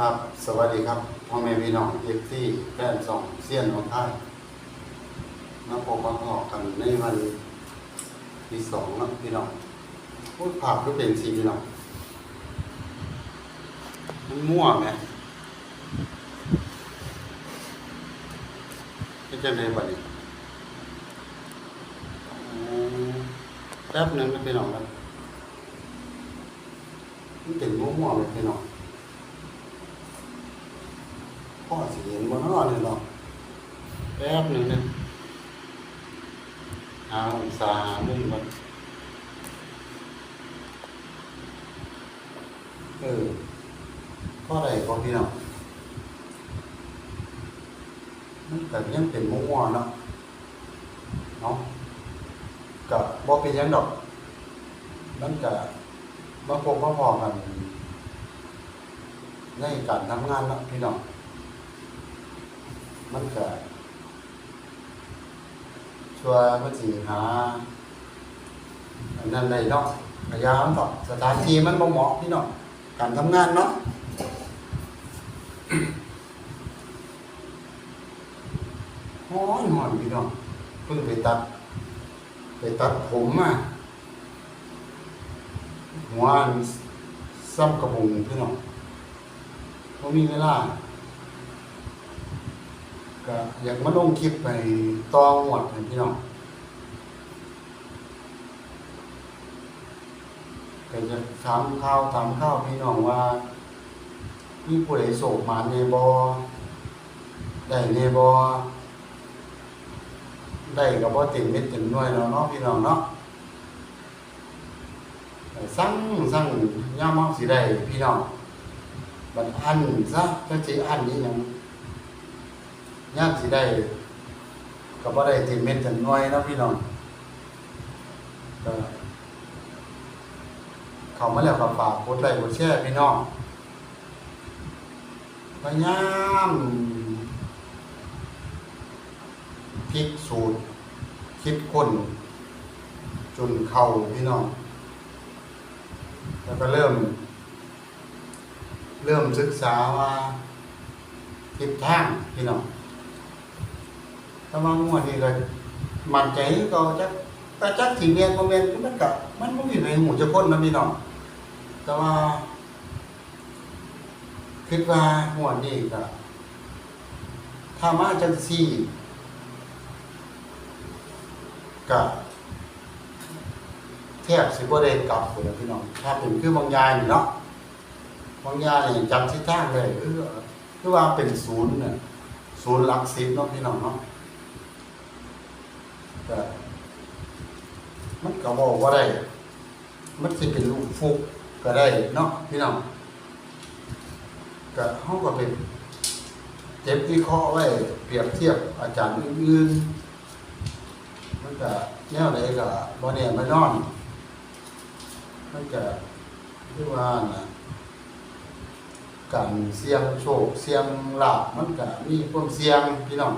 ครับ สวัสดีครับพ่อแม่พี่น้องเอฟซีแฟนสองเซียนของท่านมาพบมาพอกันในวันที่สองนะพี่น้องพูดภาพก็เป็นสีพี่น้องมันมั่วไหมก็จะเป็นแบบนี้แป๊บหนึงนะพี่น้องครับมันเป็นมั่วๆเลยพี่น้อง พ่อสิเห็นบนนอนเลยเนาะแป๊บหนึ่งนะหาองศาหามุมก่อนเออพ่อใดก็พี่น้องมันแต่ยังเป็นมัวๆเนาะเนาะกับบ่เป็นหยังดอกมันก็มาพบมาพอกันในการทำงานเนาะพี่น้อง มันก็ชัวร์มันสิหาอันนั้นได้เนาะพยายามต่อสถานที่มันบ่เหมาะพี่น้องการทำงานเนาะฮ้อนหอนพี่น้องเพิ่งไปตัด ไปตัดผมมาหัวซ้ำกระบุงพี่น้องบ่มีเวลา ก็อยากมาลงคลิปไปตองหมดพี่น้องก็จะถามข่าวถามข้าวพี่น้องว่ามีผู้ใดโศกมาเนบอได้เนบอได้กับบ่เต็มเม็ดเต็มหน่วยแล้วเนาะพี่น้องเนาะสั่งสั่งย่ามเฮาสิได้พี่น้องบัดอันซะจักสิอันนี้ยัง ยากสิได้ก็บ่ได้เต็มเม็ดเต็มหน่วยเนาะพี่น้องก็เข้ามาแล้วก็ฝากกดไลค์กดแชร์พี่น้องพยายามพลิกสูตร คิดคนจนเข้าพี่น้อง แล้วก็เริ่ม เริ่มศึกษาว่าทิศทางพี่น้อง ถ้ามามั่วนี่ก็มันใจก็จักแต่จักสิเมียนบ่แม่นมันก็มันบ่มีในหมู่จะคนนะพี่น้องแต่ว่าคิดว่าม่วนนี่ก็ถ้ามาจังซี่ก็แทบสิบ่ได้กลับเลยพี่น้องถ้าเป็นคือบางยายนี่เนาะบางยายนี่จำทิศทางได้คือคือว่าเป็นศูนย์น่ะศูนย์หลักสิบเนาะพี่น้องเนาะ ก็มันก็บอกว่าได้ มันสิเป็นลูกฟุกก็ได้เนาะพี่น้องก็เฮาก็เป็นเจ็บวิเคราะห์ไว้เปรียบเทียบอาจารย์อื่นๆมันก็แนวใดก็บ่แน่บ่นอน มันก็คือว่านะการเสี่ยงโชคเสี่ยงลาภมันก็มีความเสี่ยงพี่น้อง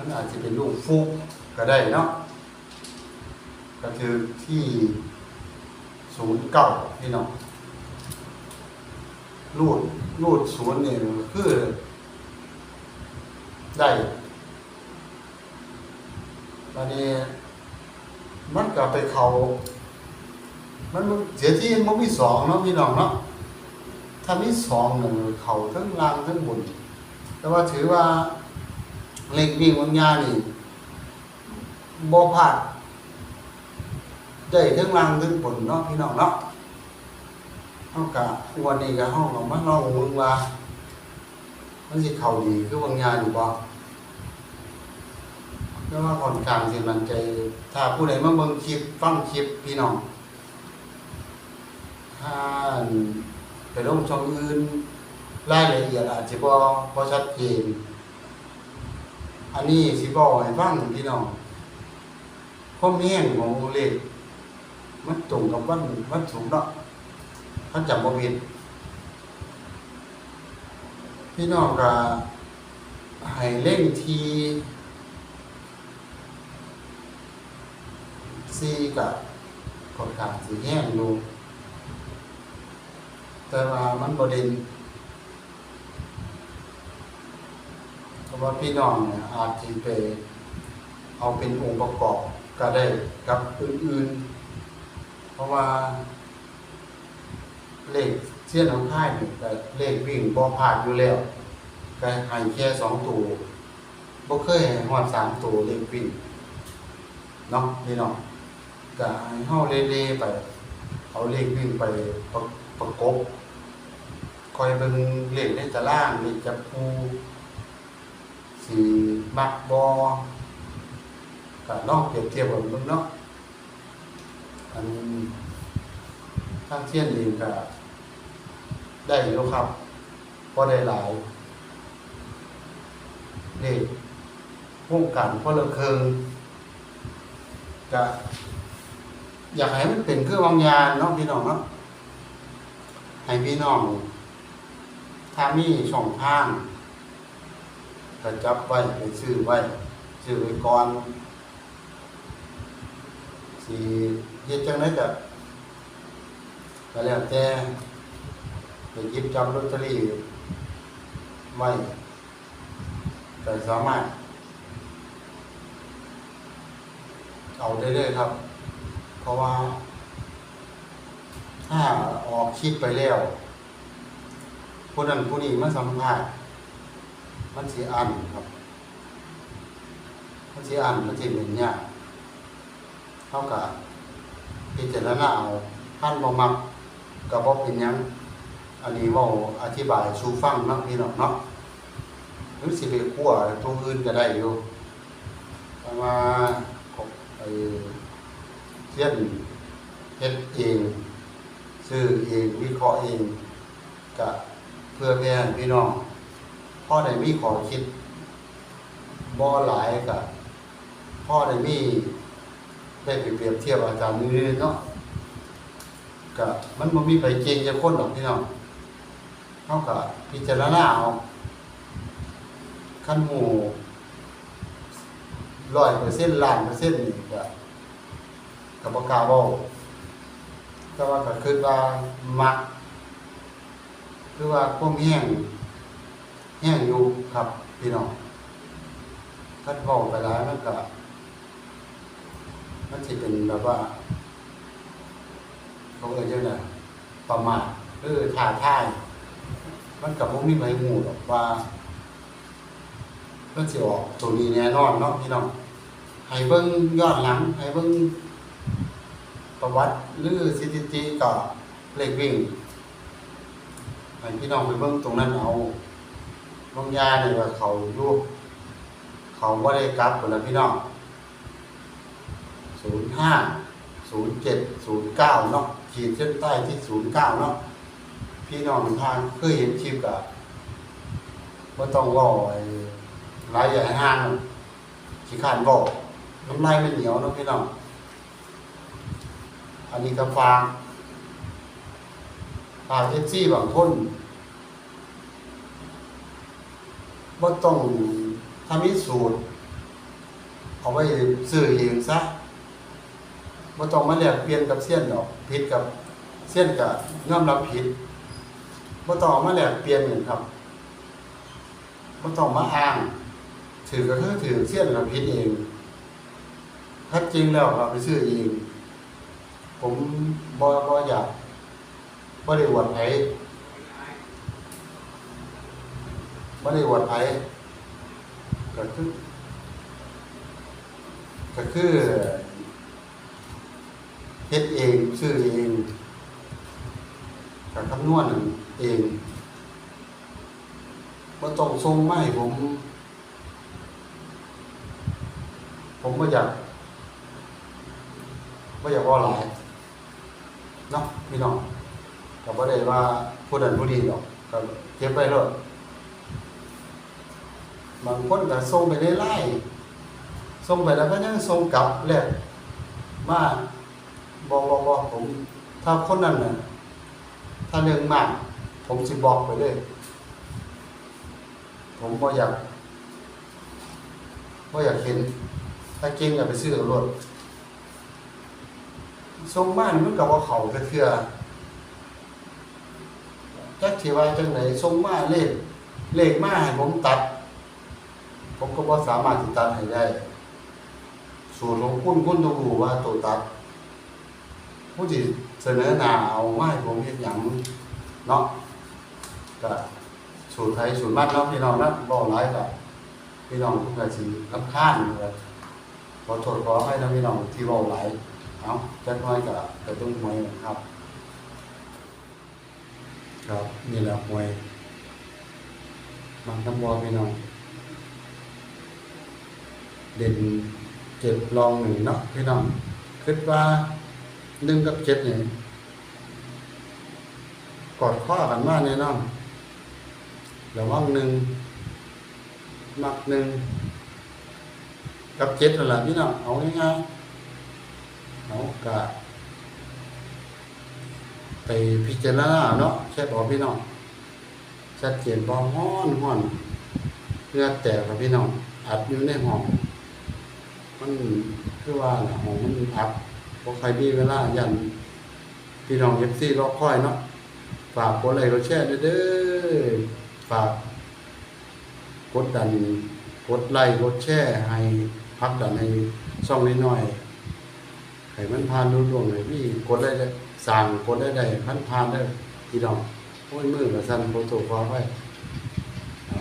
มันอาจจะเป็นลูกฟุกก็ได้เนาะก็คือที่ศูนย์เก่าพี่น้องรูดรูดศูนย์เนี่ยคือ ได้ตอนนี้มันก็ไปเขามันเสียที่มันมีสองเนาะพี่น้องเนาะถ้ามีสองหนึ่งเขาทั้งล่างทั้งบนแต่ว่าถือว่า เล็กวิ่งวังยานี่บ่พลาดได้ทั้งล่างทั้งบนเนาะพี่น้องเนาะเฮากะวันนี้ก็เฮาก็มาลองมึงว่ามันสิเข้าดีคือวังยาอยู่บ่แต่ว่าคนข้างสิมันใจ ถ้าผู้ใดมาเบิ่งคลิปฟังคลิปพี่น้องถ้าไปลงช่องอื่นรายละเอียดอาจจะบ่บ่ชัดเจน อันนี้สิบอกให้ฟังพี่น้องความแหงของเลขมันตรงกับวันวันสูงเนาะท่านจำบ่ผิดพี่น้องก็ให้เล่นทีซีกับกดขาสีแห้งดูแต่ว่ามันบ่เด่นเพราะว่าพี่น้องเนี่ยอาจสิไปเอาเป็นองค์ประกอบก็ได้กับอื่นๆ เพราะว่า เลขเสี้ยนของค่ายนี่ก็เลขวิ่งบ่ผ่านอยู่แล้วก็ให้แค่สองตัวบ่เคยห้ฮอดสามตัวเลขวิ่งเนาะพี่น้องก็ห้เฮาเล่ๆไป เอาเลขวิ่งไปประประกบคอยเบิ่งเลขในตารางเลขจับคู สิมักบ่ก็ลองเปรียบเทียบกันเบิ่งเนาะอันทางเทียนเองก็ได้อยู่ครับพอได้หลายนี่วงการพลเคืองก็อยากให้มันเป็นเครื่องวางยานเนาะพี่น้องเนาะให้พี่น้องถ้ามีช่องทาง ก็จับไว้ไปซื้อไว้ซื้อไว้ก่อนสิเฮ็ดจังไดก็ก็แล้วแต่ไปหยิบจับลอตเตอรี่ไว้แต่สามารถ เอาได้เลยครับ เพราะว่า ถ้าออกคลิปไปแล้วผู้นั้นผู้นี้มาสัมภาษณ์ มันสีอันครับ มันสีอันมันสีเหม็นยากเท่ากับพิจารณาเอาท่านบ่มักก็บ่เป็นยังอันนี้เว้าอธิบายสู่ฟังนาะพี่น้องเนาะหรือสิไปคั่วตัวอื่นก็ได้อยู่แต่ว่าไอเทียนเฮ็ดเองซื้อเองวิเคราะห์เองก็เพื่อแม่พี่น้อง พ่อได้มีขอคิดบ่หลายก็พ่อได้มีได้ไปเปรียบเทียบอาจารย์นี่เนาะก็มันบ่มีไปเก่งจะคนหรอกพี่น้องเฮาก็พิจารณาเอาขั้นหมู่100%ล้านเปอร์เซ็นต์นี่ก็ก็บ่กล้าเว้าแต่ว่าก็คิดว่ามัก คือว่าความแห้ง แห้งอยู่ครับ พี่น้องคันเว้าไปหลายมันก็มันสิเป็นแบบว่าเขาเอ่ยจังได๋ประมาทหรือท้าทายมันก็บ่มีไผฮู้หรอกว่ามันสิออกตัวนี้แน่นอนเนาะพี่น้องให้เบิ่งย้อนหลังให้เบิ่งประวัติหรือสถิติก็เลขวิ่งให้พี่น้องไปเบิ่งตรงนั้นเอา บางยาเนี่ว่าเขาอยู่เขาบ่ได้กลับพุ่นละพี่น้อง05ศูนย์เจ็ดศูนย์เก้าเนาะขีดเส้นใต้ที่ศูนย์เก้าเนาะพี่น้องทางเคยเห็นคลิปกับว่าต้องเว่าไอ้รายใหญ่ห้างขี้ขานบอกน้ำลายมันเหนียวเนาะพี่น้องอันนี้ก็ฟางฟางเอฟซีบางคน ว่าต้องทำมิสูตร เอาไว้ซื้อเองซะบ่ต้องมาแลกเปลี่ยนกับเสี้ยนดอกผิดกับเสี้ยนก็ยอมรับผิดบ่ต้องมาแลกเปลี่ยนกันครับบ่ต้องมาอ้าง ถือก็คือถือเสี้ยนก็ผิดเองถ้าจริงแล้วก็ไปซื้อเองผมบ่บ่อยากบ่ได้อวดไผบ่ ได้อวดไผก็คือก็คือเฮ็ดเองซื้อเองกับคำนวณเองบ่ต้องส่งไมาให้ผม ผมบ่อยากบ่อยากว่าหลายเนาะพี่น้องก็บ่ได้ว่าผู้นั้นผู้นี้หรอกก็เก็บไว้เถอะ บางคนก็ส่งไปไล่ๆส่งไปแล้วก็ยังส่งกลับแล้วมาบอกบอกบอกผม ถ้าคนนั้นน่ะถ้าเรื่องมาก ผมสิบอกไปเลย ผมบ่อยากบ่อยากเห็น ถ้าเก่งอย่าไปซื้อเอารถส่งมานมันก็บ่เขากระเทือจักสิว่าจังไหนส่งมาเลขเลขมาให้ผมตัด ผมก็บ่สามารถสิตัดให้ได้ สูตรของคุณคุณต้องรู้ว่าตัวตัดผู้ที่เสนอหนาเอาไม้ผมเฮ็ดหยังเนาะก็สูตรไทยสูตรมันเนาะพี่น้องนะบ่หลายก็พี่น้องทุก็สิรำคาญเลยขอโทษขอให้นะพี่น้องที่เว้าหลายเอาจักหน้อยก็ก็ต้งหวยครับ ครับนี่แหละหวยมันทำบอพี่น้อง เด่นเจ็ดรองหนึ่งเนาะพี่น้องคิดว่าหนึ่งกับเจ็ดนี่กอดข้อกันมากแน่นอนระวังหนึ่งมักหนึ่งกับเจ็ดนั่นแหละพี่น้องเอาง่ายๆเอากะไปพิจารณาเนาะแค่บอกพี่น้องชัดเจนบอห้อนห้อนเพื่อแตกกับพี่น้องอัดอยู่ในห้อง มันคือว่านะของมันอับพอใครมีเวลายันพี่น้องเอฟซีรอคอยเนาะฝากกดไลค์กดแชร์ด้เด้อฝากกดดันกดไลค์กดแชร์ให้พักดันให้ช่องน้อยให้มันผ่านรุ่ล่วงเลยพี่กดได้เลยสั่งกดได้ได้พันผ่านได้พี่น้องโอ้ยมือกับสั่นโปรโตคอลไว้เอา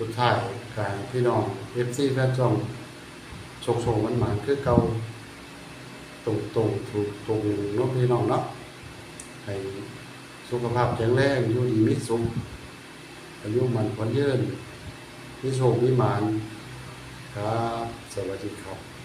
สุดท้ายการพี่น้องเอฟซีแฟนจองชงชงมันหมานคือเก่าตรงตรงถูกตรงน้องพี่น้องเนาะให้สุขภาพแข็งแรงอยู่ดีมิสุขอายุมันคนเยืนมีโชคมีหมานครับ สวัสดีครับ